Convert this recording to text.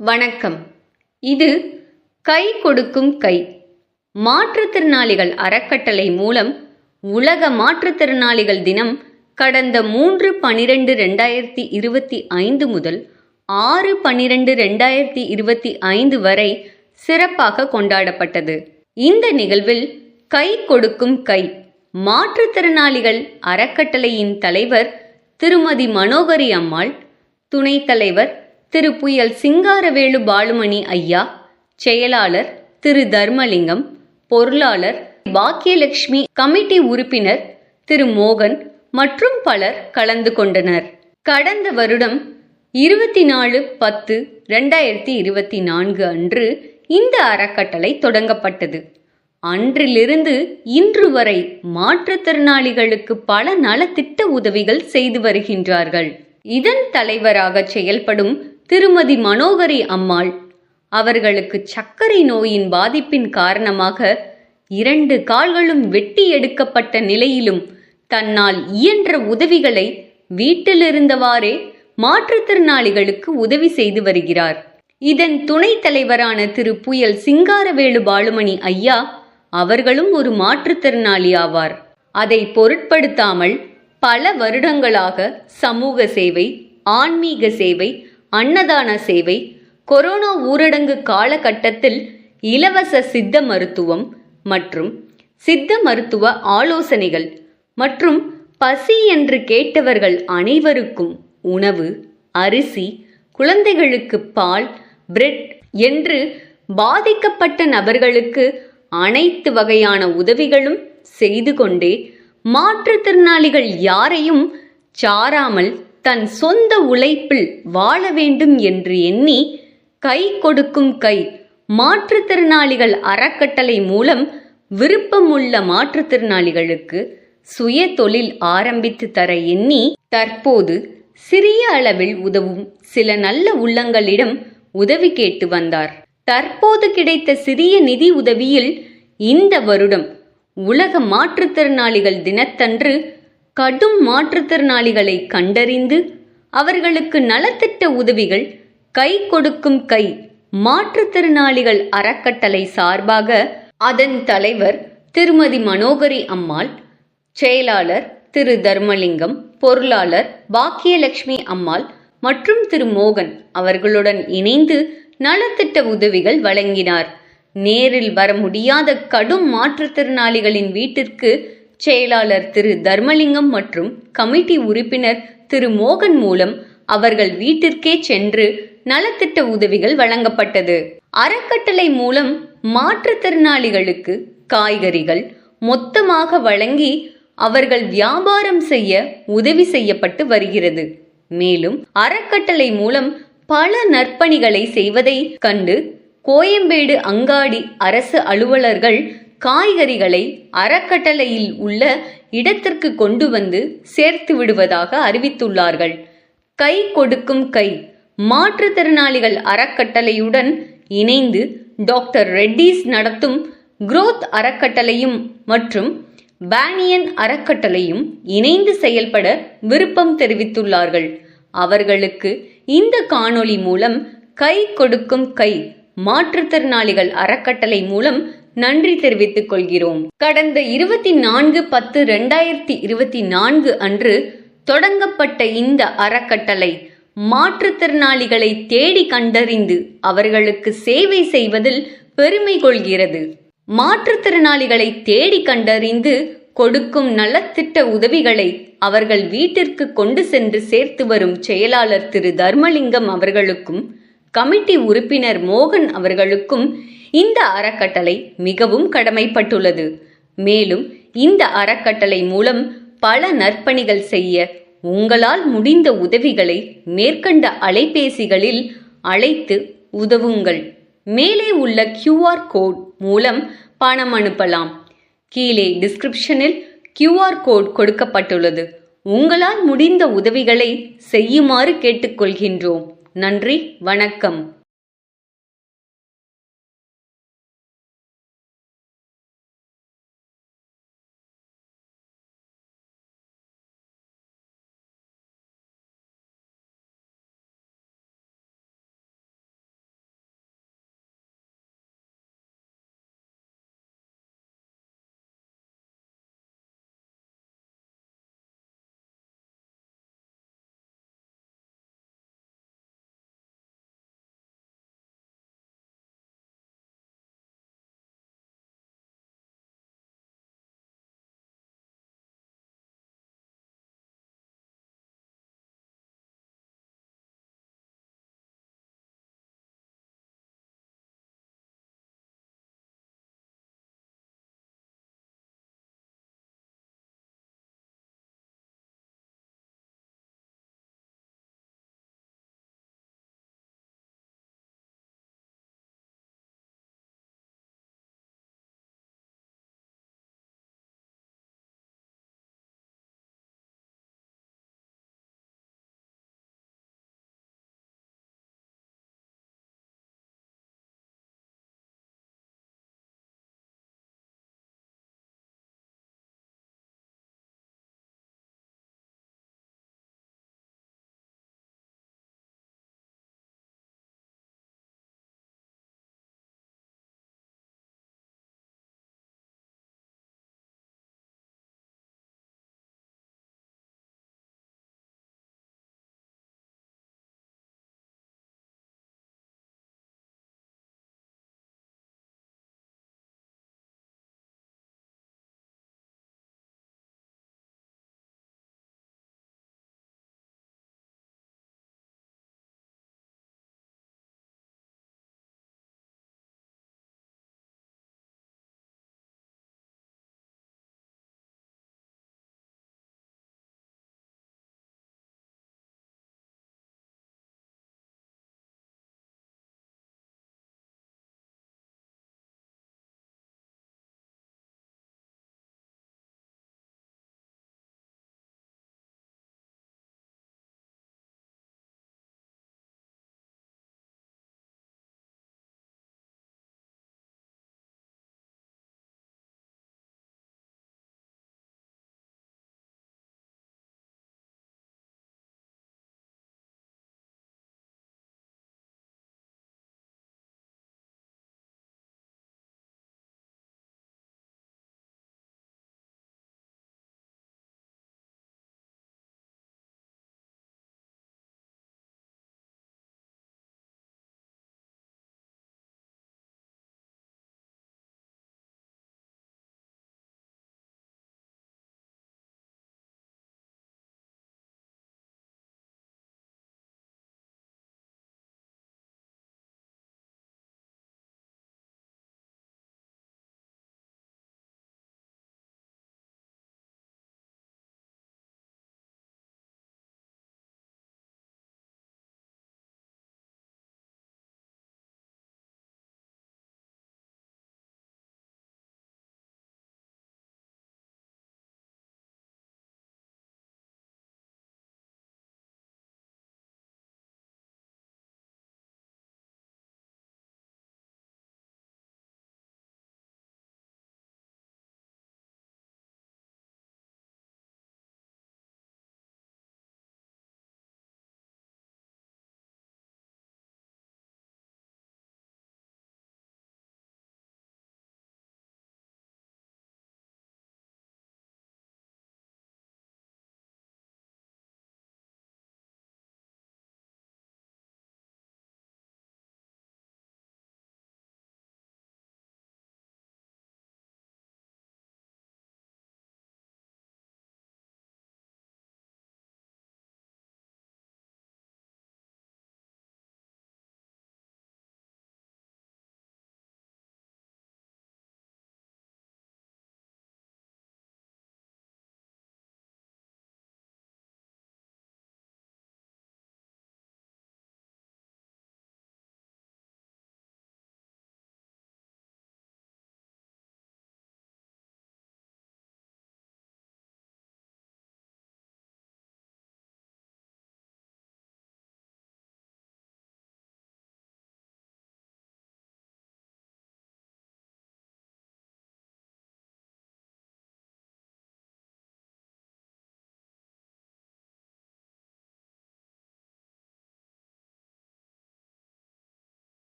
வணக்கம். இது கை கொடுக்கும் கை. மாற்றுத்திறனாளிகள் அறக்கட்டளை மூலம் உலக மாற்றுத்திறனாளிகள் தினம் கடந்த மூன்று பனிரெண்டு ரெண்டாயிரத்தி இருபத்தி ஐந்து முதல் ஆறு பனிரெண்டு ரெண்டாயிரத்தி இருபத்தி ஐந்து வரை சிறப்பாக கொண்டாடப்பட்டது. இந்த நிகழ்வில் கை கொடுக்கும் கை. மாற்றுத்திறனாளிகள் அறக்கட்டளையின் தலைவர் திருமதி மனோகரி அம்மாள் துணைத் தலைவர் திரு புயல் சிங்காரவேலு பாலுமணி ஐயா செயலாளர் திரு தர்மலிங்கம் பொருளாளர் பாக்கியலட்சுமி கமிட்டி உறுப்பினர் திரு மோகன் மற்றும் பலர் கலந்து கொண்டனர். கடந்த வருடம் இருபத்தி நாலு பத்து ரெண்டாயிரத்தி இருபத்தி நான்கு அன்று இந்த அறக்கட்டளை தொடங்கப்பட்டது. அன்றிலிருந்து இன்று வரை மாற்றுத்திறனாளிகளுக்கு பல நலத்திட்ட உதவிகள் செய்து வருகின்றார்கள். இதன் தலைவராக செயல்படும் திருமதி மனோகரி அம்மாள் அவர்களுக்கு சர்க்கரை நோயின் பாதிப்பின் காரணமாக இரண்டு கால்களும் வெட்டி எடுக்கப்பட்ட நிலையிலும் தன்னால் இயன்ற உதவிகளை வீட்டிலிருந்தவாறே மாற்றுத்திறனாளிகளுக்கு உதவி செய்து வருகிறார். இதன் துணைத் தலைவரான திரு. புயல் சிங்காரவேலு பாலுமணி ஐயா அவர்களும் ஒரு மாற்றுத்திறனாளி ஆவார். அதை பொருட்படுத்தாமல் பல வருடங்களாக சமூக சேவை ஆன்மீக சேவை அன்னதான சேவை கொரோனா ஊரடங்கு காலகட்டத்தில் இலவச சித்த மருத்துவம் மற்றும் சித்த மருத்துவ ஆலோசனைகள் மற்றும் பசி என்று கேட்டவர்கள் அனைவருக்கும் உணவு அரிசி குழந்தைகளுக்கு பால் பிரெட் என்று பாதிக்கப்பட்ட நபர்களுக்கு அனைத்து வகையான உதவிகளும் செய்து கொண்டே மாற்றுத்திறனாளிகள் யாரையும் சாராமல் தன் சொந்த உழைப்பில் வாழ வேண்டும் என்று எண்ணி கை கொடுக்கும் கை மாற்றுத்திறனாளிகள் அறக்கட்டளை மூலம் விருப்பமுள்ள மாற்றுத்திறனாளிகளுக்கு சுய தொழில் ஆரம்பித்து தர எண்ணி தற்போது சிறிய அளவில் உதவும் சில நல்ல உள்ளங்களிடம் உதவி கேட்டு வந்தார். தற்போது கிடைத்த சிறிய நிதி உதவியில் இந்த வருடம் உலக மாற்றுத்திறனாளிகள் தினத்தன்று கடும் மாற்றுத்திறனாளிகளை கண்டறிந்து அவர்களுக்கு நலத்திட்ட உதவிகள் கை கொடுக்கும் கை மாற்றுத்திறனாளிகள் அறக்கட்டளை சார்பாக அதன் தலைவர் திருமதி மனோகரி அம்மாள் செயலாளர் திரு தர்மலிங்கம் பொருளாளர் பாக்கியலட்சுமி அம்மாள் மற்றும் திரு மோகன் அவர்களுடன் இணைந்து நலத்திட்ட உதவிகள் வழங்கினார். நேரில் வர முடியாத கடும் மாற்றுத்திறனாளிகளின் வீட்டிற்கு செயலாளர் திரு தர்மலிங்கம் மற்றும் கமிட்டி உறுப்பினர் திரு மோகன் மூலம் அவர்கள் வீட்டிற்கே சென்று நலத்திட்ட உதவிகள் வழங்கப்பட்டது. அறக்கட்டளை மூலம் மாற்றுத்திறனாளிகளுக்கு காய்கறிகள் மொத்தமாக வழங்கி அவர்கள் வியாபாரம் செய்ய உதவி செய்யப்பட்டு வருகிறது. மேலும் அறக்கட்டளை மூலம் பல நற்பணிகளை செய்வதை கண்டு கோயம்பேடு அங்காடி அரசு அலுவலர்கள் காய்கறிகளை அறக்கட்டளையில் உள்ள இடத்திற்கு கொண்டு வந்து சேர்த்து விடுவதாக அறிவித்துள்ளார்கள். கை கொடுக்கும் கை மாற்றுத்திறனாளிகள் அறக்கட்டளையுடன் இணைந்து டாக்டர் ரெட்டிஸ் நடத்தும் குரோத் அறக்கட்டளையும் மற்றும் பேனியன் அறக்கட்டளையும் இணைந்து செயல்பட விருப்பம் தெரிவித்துள்ளார்கள். அவர்களுக்கு இந்த காணொளி மூலம் கை கொடுக்கும் கை மாற்றுத்திறனாளிகள் அறக்கட்டளை மூலம் நன்றி தெரிவித்துக் கொள்கிறோம். கடந்த இருபத்தி நான்கு பத்து ரெண்டாயிரத்தி இருபத்தி நான்கு அன்று தொடங்கப்பட்ட இந்த அறக்கட்டளை மாற்றுத்திறனாளிகளை தேடி கண்டறிந்து அவர்களுக்கு சேவை செய்வதில் பெருமை கொள்கிறது. மாற்றுத்திறனாளிகளை தேடி கண்டறிந்து கொடுக்கும் நலத்திட்ட உதவிகளை அவர்கள் வீட்டிற்கு கொண்டு சென்று சேர்த்து வரும் செயலாளர் திரு தர்மலிங்கம் அவர்களுக்கும் கமிட்டி உறுப்பினர் மோகன் அவர்களுக்கும் இந்த அறக்கட்டளை மிகவும் கடமைப்பட்டுள்ளது. மேலும் இந்த அறக்கட்டளை மூலம் பல நற்பணிகள் செய்ய உங்களால் முடிந்த உதவிகளை மேற்கண்ட அலைபேசிகளில் அழைத்து உதவுங்கள். மேலே உள்ள கியூஆர் கோட் மூலம் பணம் அனுப்பலாம். கீழே டிஸ்கிரிப்ஷனில் கியூஆர் கோட் கொடுக்கப்பட்டுள்ளது. உங்களால் முடிந்த உதவிகளை செய்யுமாறு கேட்டுக்கொள்கின்றோம். நன்றி வணக்கம்.